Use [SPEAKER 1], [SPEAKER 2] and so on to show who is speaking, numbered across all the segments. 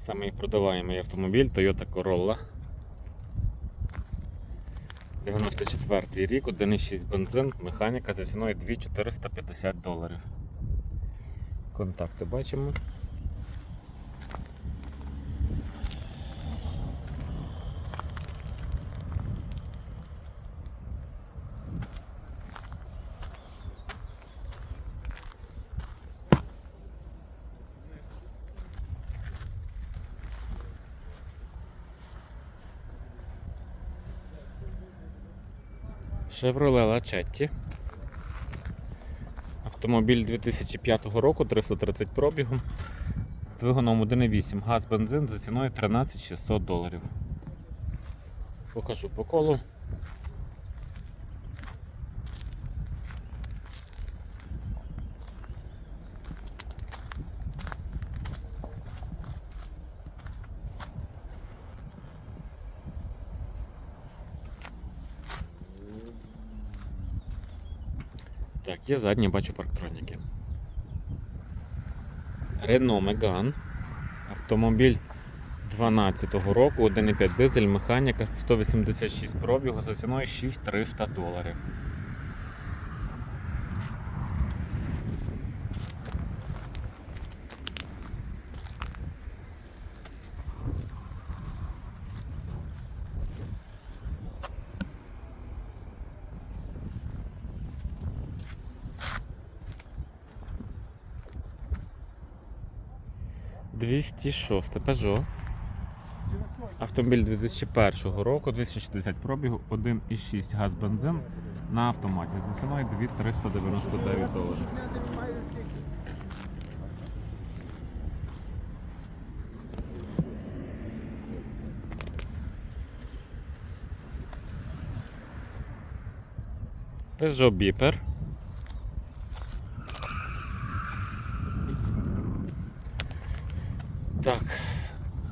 [SPEAKER 1] Самий продаваємий автомобіль Toyota Corolla. 94 рік, 1,6 бензин, механіка за ціною 2450 доларів. Контакти бачимо. Chevrolet Lachetti. Автомобіль 2005 року, 330 пробігу. З двигуном 1,8 газ бензин за ціною 13 600 доларів. Покажу по колу. Так, є задні, бачу парктроніки. Renault Megane. Автомобіль 12-го року, 1,5 дизель, механіка, 186 пробігу за ціною 6300 доларів. Двісті шосте Peugeot. Автомобіль 2001 року, 260 пробігу, 1,6 газ бензин на автоматі за ціною 2399 доларів. Peugeot Beeper. Так,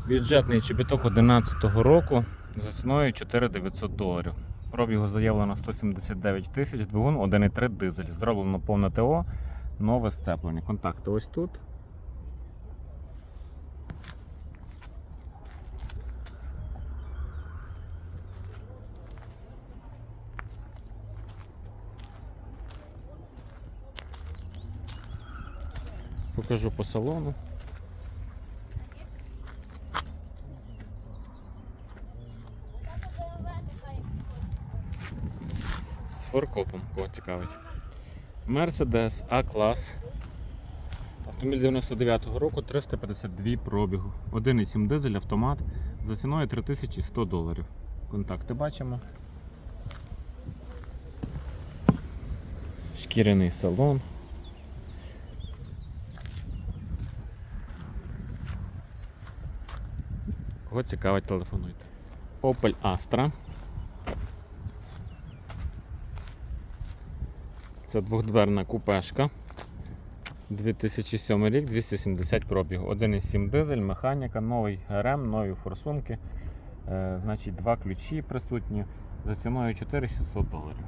[SPEAKER 1] бюджетний чобіток 11 року за ціною 4900 доларів. Пробігу заявлено 179 тисяч, двигун 1,3 дизель. Зроблено повне ТО, нове сцеплення. Контакти ось тут. Покажу по салону. Форкопом, кого цікавить. Mercedes A-клас. Автомобіль 99-го року 352 пробігу. 1,7 дизель автомат за ціною 3100 доларів. Контакти бачимо. Шкіряний салон. Кого цікавить, телефонуйте. Opel Astra. Це двохдверна купешка. 2007 рік, 270 пробігу. 1,7 дизель, механіка, новий ГРМ, нові форсунки. Е, значить, два ключі присутні за ціною 4600 доларів.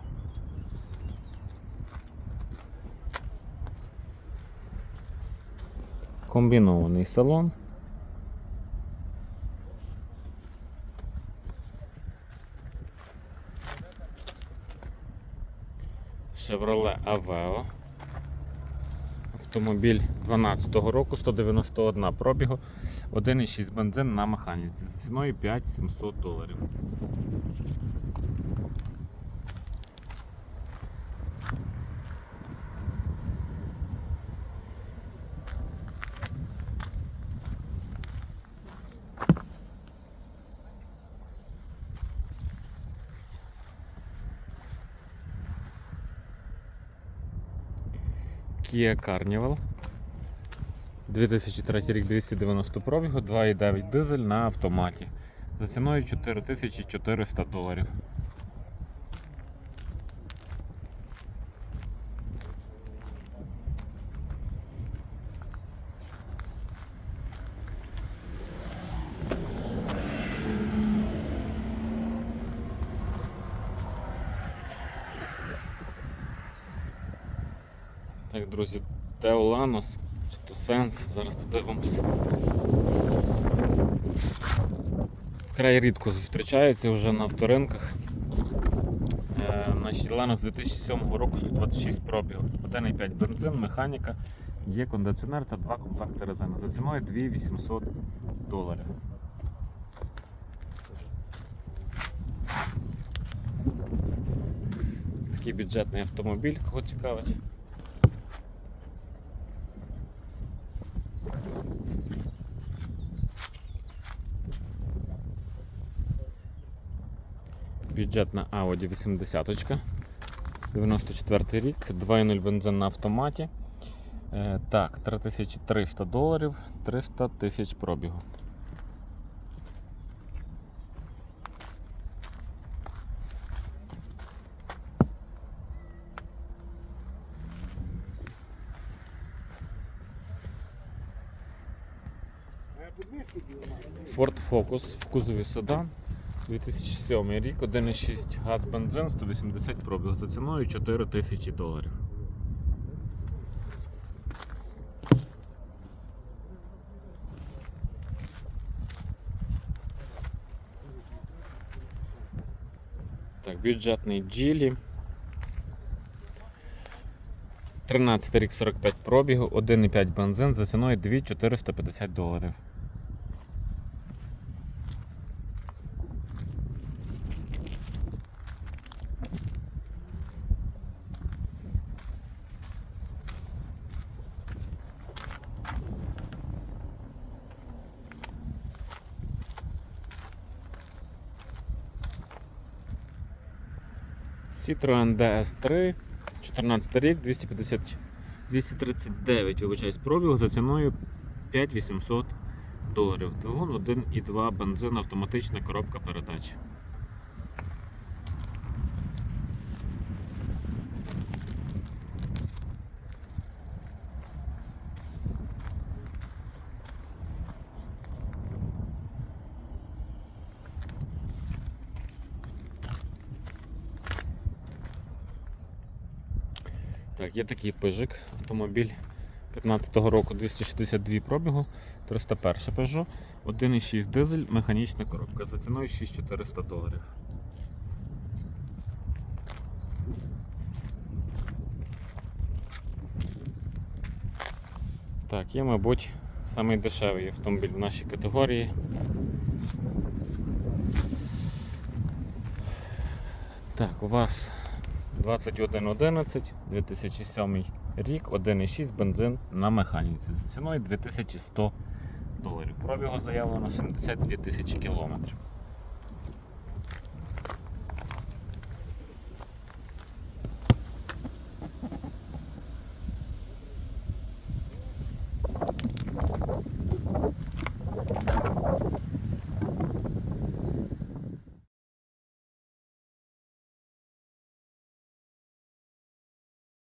[SPEAKER 1] Комбінований салон. Chevrolet Aveo. Автомобіль 12 року, 191 пробігу, 1,6 бензин на механіці з ціною 5700 доларів. Kia Carnival. 2003 рік 290 пробігу, 2,9 дизель на автоматі. За ціною 4400 доларів. Так, друзі, Теоланос чи то Сенс, зараз подивимось. Вкрай рідко зустрічається вже на авторинках. Е, Значить, Ланос 2007 року 126 пробігу. 1,5 бензин, механіка, є кондиціонер та два комплекти резини. За ціною 2800 доларів. Такий бюджетний автомобіль, кого цікавить. Бюджетна Audi 80 94 рік, 2.0 бензин на автоматі. Е, так, 3300 доларів, 300 тисяч пробігу. Focus в кузові седан. 2007 рік, 1,6 газ бензин, 180 пробіг за ціною 4 тисячі доларів. Так, бюджетний Geely. 13 рік 45 пробігу, 1,5 бензин за ціною 2450 доларів. Citroen DS3, 14 рік, 250, 239 вибачаюсь, пробіг за ціною 5800 доларів. Двигун 1,2 бензин, автоматична коробка передач. Так, є такий пижик, автомобіль 15-го року 262 пробігу, 301 Peugeot, 1,6 дизель, механічна коробка за ціною 6400 доларів. Так, є, мабуть, самий дешевий автомобіль в нашій категорії. Так, у вас 2111, 2007 рік, 1,6 бензин на механіці за ціною 2100 доларів. Пробігу заявлено 72 тисячі кілометрів.